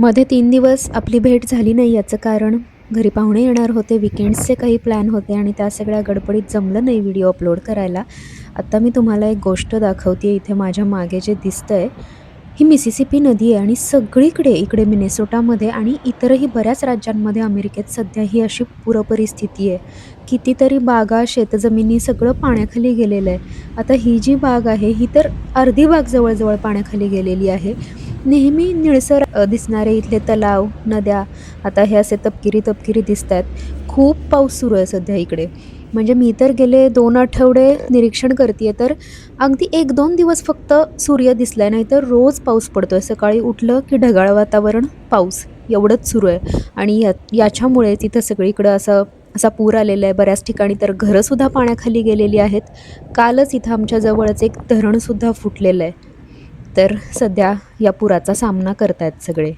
मध्ये तीन दिवस आपली भेट झाली नाही याचं कारण घरी पाहुणे येणार होते विकेंड्सचे काही प्लॅन होते आणि त्या सगळ्या गडबडीत जमलं नाही व्हिडिओ अपलोड करायला. आत्ता मी तुम्हाला एक गोष्ट दाखवते इथे माझ्या मागे जे दिसतं आहे ही मिसिसिपी नदी आहे आणि सगळीकडे इकडे मिनेसोटामध्ये आणि इतरही बऱ्याच राज्यांमध्ये अमेरिकेत सध्या ही अशी पूरपरिस्थिती आहे. कितीतरी बागा शेतजमिनी सगळं पाण्याखाली गेलेलं आहे. आता ही जी बाग आहे ही तर अर्धी बाग जवळजवळ पाण्याखाली गेलेली आहे. नेहमी निळसर दिसणारे इथले तलाव नद्या आता हे असे तपकिरी तपकिरी दिसत आहेत खूप पाऊस सुरू आहे सध्या इकडे. म्हणजे मी तर गेले दोन आठवडे निरीक्षण करते तर अगदी एक दोन दिवस फक्त सूर्य दिसला आहे नाही तर रोज पाऊस पडतो आहे सकाळी उठलं की ढगाळ वातावरण पाऊस. एवढंच सुरू आहे. आणि या याच्यामुळे तिथं सगळीकडं असं असा पूर आलेला आहे. बऱ्याच ठिकाणी तर घरंसुद्धा पाण्याखाली गेलेली आहेत. कालच इथं आमच्या जवळच एक धरणसुद्धा फुटलेलं आहे. तर सध्या या पुराचा सामना करत आहेत सगळे.